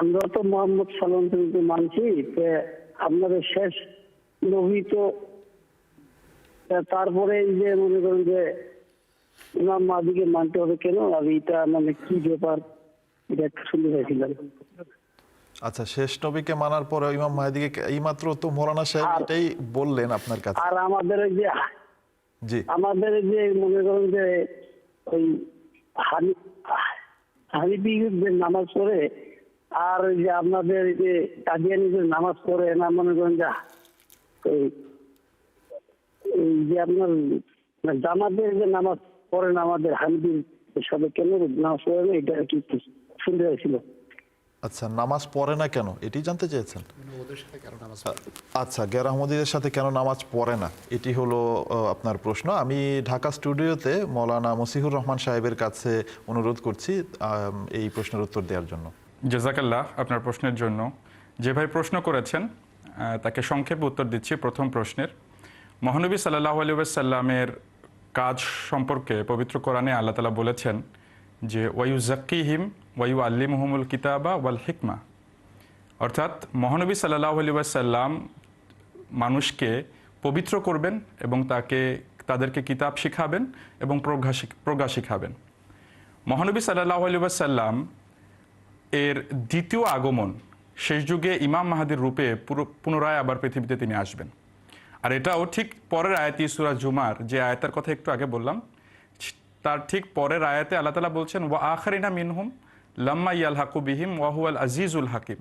আমরা তো মোহাম্মদ সাল্লামকে মানছি তে আপনাদের শেষ নবী তো তারপরে এই যে মনে করেন যে ইমাম মাদিকে মানতে হবে কেন আর এটা মানে কি ব্যাপার এটা শুনতে চাইছিলাম আচ্ছা শেষ নবীকে মানার পরে ইমাম মাহাদিকে এইমাত্র তো মৌলানা সাহেব এটাই বললেন আপনার কাছে। আর আমাদের যে জি। আমাদের এই যে মনে করেন যে ওই হানি হানিফি নামাজ পড়ে, আর যে আপনাদের যে কাদিয়ানি যে নামাজ পড়ে, না মনে করেন যা যে আপনার জামাতের যে নামাজ পড়েন আমাদের হামিদির সবে কেন নামাজ পড়ে না এটা কি শুনতে চাইছিল আচ্ছা নামাজ পড়ে না কেন? এটি জানতে চেয়েছেন? ওদের সাথে কেন আচ্ছা গেরাহমদিদের সাথে কেন নামাজ পড়ে না? এটি হলো আপনার প্রশ্ন। আমি ঢাকা স্টুডিওতে মৌলানা মসিহুর রহমান সাহেবের কাছে অনুরোধ করছি এই প্রশ্নের উত্তর দেওয়ার জন্য। জেজাকাল্লাহ আপনার প্রশ্নের জন্য। যে ভাই প্রশ্ন করেছেন তাকে সংক্ষেপে উত্তর দিচ্ছি প্রথম প্রশ্নের। মহানবী সাল্লাহ আলিউসাল্লামের কাজ সম্পর্কে পবিত্র কোরআনে আল্লাহ তালা বলেছেন যে ওয়াইউ জাক্কিহিম ওয়াইউ আল্লিমহমুল কিতাবা ওয়াল হিকমা। অর্থাৎ মহানবী সাল্লাহ আলিউসাল্লাম মানুষকে পবিত্র করবেন এবং তাকে, তাদেরকে কিতাব শিখাবেন এবং প্রজ্ঞা প্রজ্ঞা শিখাবেন। মহানবী সাল্লাহ আলিউসাল্লাম এর দ্বিতীয় আগমন, শেষ যুগে ইমাম মাহাদির রূপে পুনরায় আবার পৃথিবীতে তিনি আসবেন। আর এটাও ঠিক পরের আয়াতি সুরা জুমার, যে আয়াতের কথা একটু আগে বললাম, তার ঠিক পরের আয়াতে আল্লাহ তালা বলছেন, ওয়া আখারিনা মিনহুম লাম্মা ইয়াল হাকু বিহিম ওয়াহুয়াল আজিজুল হাকিম।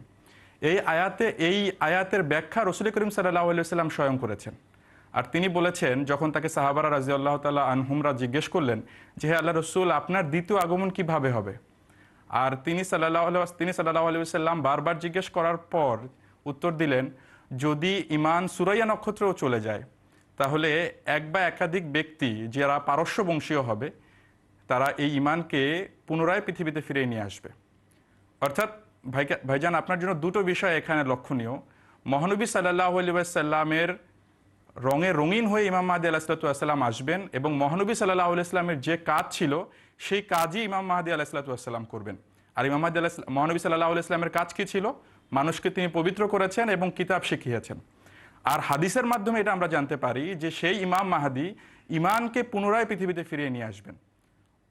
এই আয়াতে, এই আয়াতের ব্যাখ্যা রসুল করিম সাল্লাহ সাল্লাম স্বয়ং করেছেন। আর তিনি বলেছেন, যখন তাকে সাহাবারা রাজি আল্লাহ তালা আনহুমরা জিজ্ঞেস করলেন যে, হে আল্লাহ রসুল, আপনার দ্বিতীয় আগমন কীভাবে হবে? আর তিনি সাল্লাহ তিনি সাল্লাহ আলু সাল্লাম বারবার জিজ্ঞেস করার পর উত্তর দিলেন, যদি ইমান সুরাইয়া নক্ষত্রেও চলে যায়, তাহলে এক বা একাধিক ব্যক্তি, যারা পারস্য বংশীয় হবে তারা এই ইমানকে পুনরায় পৃথিবীতে ফিরিয়ে নিয়ে আসবে। অর্থাৎ ভাইকা ভাইজান, আপনার জন্য দুটো বিষয় এখানে লক্ষণীয়। মহানবী সাল্লাহ আলি সাল্লামের রঙে রঙিন হয়ে ইমাম মাহাদি আলাহিসাল্লাম আসবেন এবং মহানবী সাল্লাহ ইসলামের যে কাজ ছিল, সেই কাজই ইমাম মাহাদি আলাহিসাল্লাম করবেন। আর ইমাম মাহাদি আলাহ মহানবী সাল্লাহ ইসলামের কাজ কি ছিল? মানুষকে তিনি পবিত্র করেছেন এবং কিতাব শিখিয়েছেন। আর হাদিসের মাধ্যমে এটা আমরা জানতে পারি যে সেই ইমাম মাহাদি ইমানকে পুনরায় পৃথিবীতে ফিরিয়ে নিয়ে আসবেন।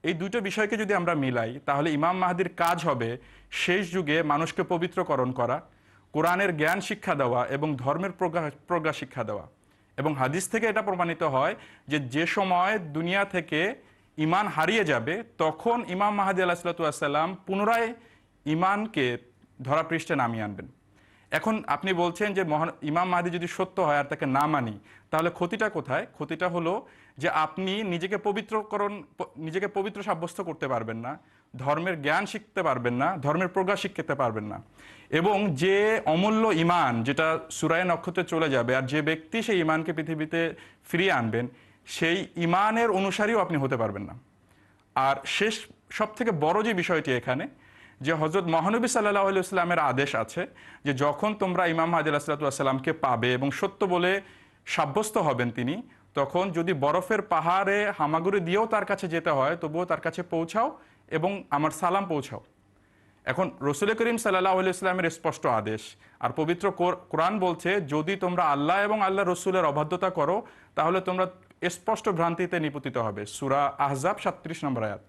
এই দুটো বিষয়কে যদি আমরা মিলাই, তাহলে ইমাম মাহাদির কাজ হবে শেষ যুগে মানুষকে পবিত্রকরণ করা, কোরআনের জ্ঞান শিক্ষা দেওয়া এবং ধর্মের প্রজ্ঞা প্রজ্ঞা শিক্ষা দেওয়া। এবং হাদিস থেকে এটা প্রমাণিত হয় যে যে সময় দুনিয়া থেকে ইমান হারিয়ে যাবে, তখন ইমাম মাহাদি আলাহিসাল্লাম পুনরায় ইমানকে ধরা পৃষ্ঠে নামিয়ে আনবেন। এখন আপনি বলছেন যে মহান ইমাম মাহাদি যদি সত্য হয় আর তাকে না মানি, তাহলে ক্ষতিটা কোথায়? ক্ষতিটা হলো যে আপনি নিজেকে পবিত্রকরণ, নিজেকে পবিত্র সাব্যস্ত করতে পারবেন না, ধর্মের জ্ঞান শিখতে পারবেন না, ধর্মের প্রজ্ঞা শিখতে পারবেন না। এবং যে অমূল্য ইমান যেটা সুরায় নক্ষত্রে চলে যাবে আর যে ব্যক্তি সেই ইমানকে পৃথিবীতে ফিরিয়ে আনবেন, সেই ইমানের অনুসারীও আপনি হতে পারবেন না। আর শেষ সব থেকে বড় যে বিষয়টি এখানে যে হজরত মহানবী সাল্লাহ ইসলামের আদেশ আছে যে যখন তোমরা ইমাম মাহাদি আলাহিসাল্লামকে পাবে এবং সত্য বলে সাব্যস্ত হবেন তিনি, তখন যদি বরফের পাহাড়ে হামাগুড়ি দিয়েও তার কাছে যেতে হয়, তবুও তার কাছে পৌঁছাও এবং আমার সালাম পৌঁছাও। এখন রসুল করিম সাল্লাহ ইসলামের স্পষ্ট আদেশ। আর পবিত্র কোর- কোরআন বলছে, যদি তোমরা আল্লাহ এবং আল্লাহ রসুলের অবাধ্যতা করো, তাহলে তোমরা স্পষ্ট ভ্রান্তিতে নিপতিত হবে। সুরা আহজাব সাত্রিশ নম্বর আয়াত।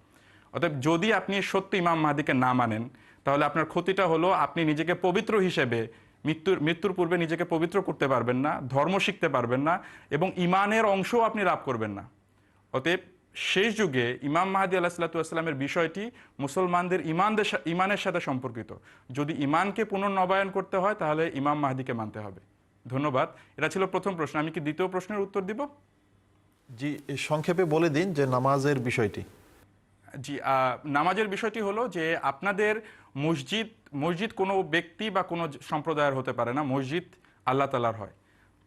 অতএব যদি আপনি সত্যি ইমাম মাহাদিকে না মানেন, তাহলে আপনার ক্ষতিটা হলো আপনি নিজেকে পবিত্র হিসেবে মৃত্যুর মৃত্যুর পূর্বে নিজেকে পবিত্র করতে পারবেন না, ধর্ম শিখতে পারবেন না, এবং ইমানের অংশও আপনি লাভ করবেন না। অতএব শেষ যুগে ইমাম মাহাদি আল্লাহ আলাহিসাল্লামের বিষয়টি মুসলমানদের ইমানদের ইমানের সাথে সম্পর্কিত। যদি ইমানকে পুনর্নবায়ন করতে হয়, তাহলে ইমাম মাহাদিকে মানতে হবে। ধন্যবাদ। এটা ছিল প্রথম প্রশ্ন। আমি কি দ্বিতীয় প্রশ্নের উত্তর দিব? জি সংক্ষেপে বলে দিন যে নামাজের বিষয়টি। জি নামাজের বিষয়টি হলো যে আপনাদের মসজিদ মসজিদ কোনো ব্যক্তি বা কোনো সম্প্রদায়ের হতে পারে না, মসজিদ আল্লাহ তালার হয়।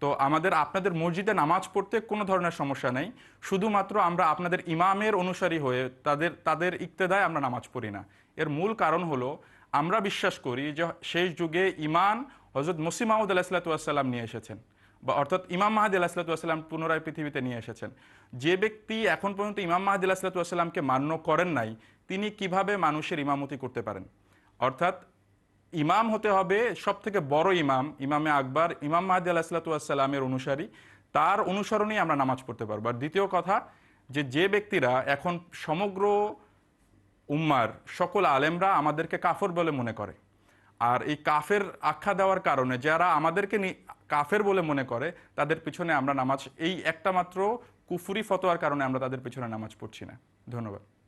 তো আমাদের, আপনাদের মসজিদে নামাজ পড়তে কোনো ধরনের সমস্যা নেই, শুধুমাত্র আমরা আপনাদের ইমামের অনুসারী হয়ে তাদের তাদের ইক্তেদায় আমরা নামাজ পড়ি না। এর মূল কারণ হলো আমরা বিশ্বাস করি যে শেষ যুগে ইমান হজরত মুসিমাউদ আলাহিসাল্লাম নিয়ে এসেছেন। বা অর্থাৎ ইমাম মাহাদি আলাহিসাল্লাম পুনরায় পৃথিবীতে নিয়ে এসেছেন। যে ব্যক্তি এখন পর্যন্ত ইমাম মাহাদি আলাহিসাল্লামকে মান্য করেন নাই, তিনি কীভাবে মানুষের ইমামতি করতে পারেন? অর্থাৎ ইমাম হতে হবে সব থেকে বড় ইমাম, ইমামে আকবর, ইমাম মাহাদি আলাহিসাল্লামের অনুসারী। তার অনুসরণেই আমরা নামাজ পড়তে পারব। আর দ্বিতীয় কথা, যে যে ব্যক্তিরা এখন সমগ্র উম্মার সকল আলেমরা আমাদেরকে কাফর বলে মনে করে আর এই কাফের আখ্যা দেওয়ার কারণে যারা আমাদেরকে কাফের বলে মনে করে, তাদের পিছনে আমরা নামাজ এই একটা মাত্র কুফুরি ফতোয়ার কারণে আমরা তাদের পিছনে নামাজ পড়ছি না। ধন্যবাদ।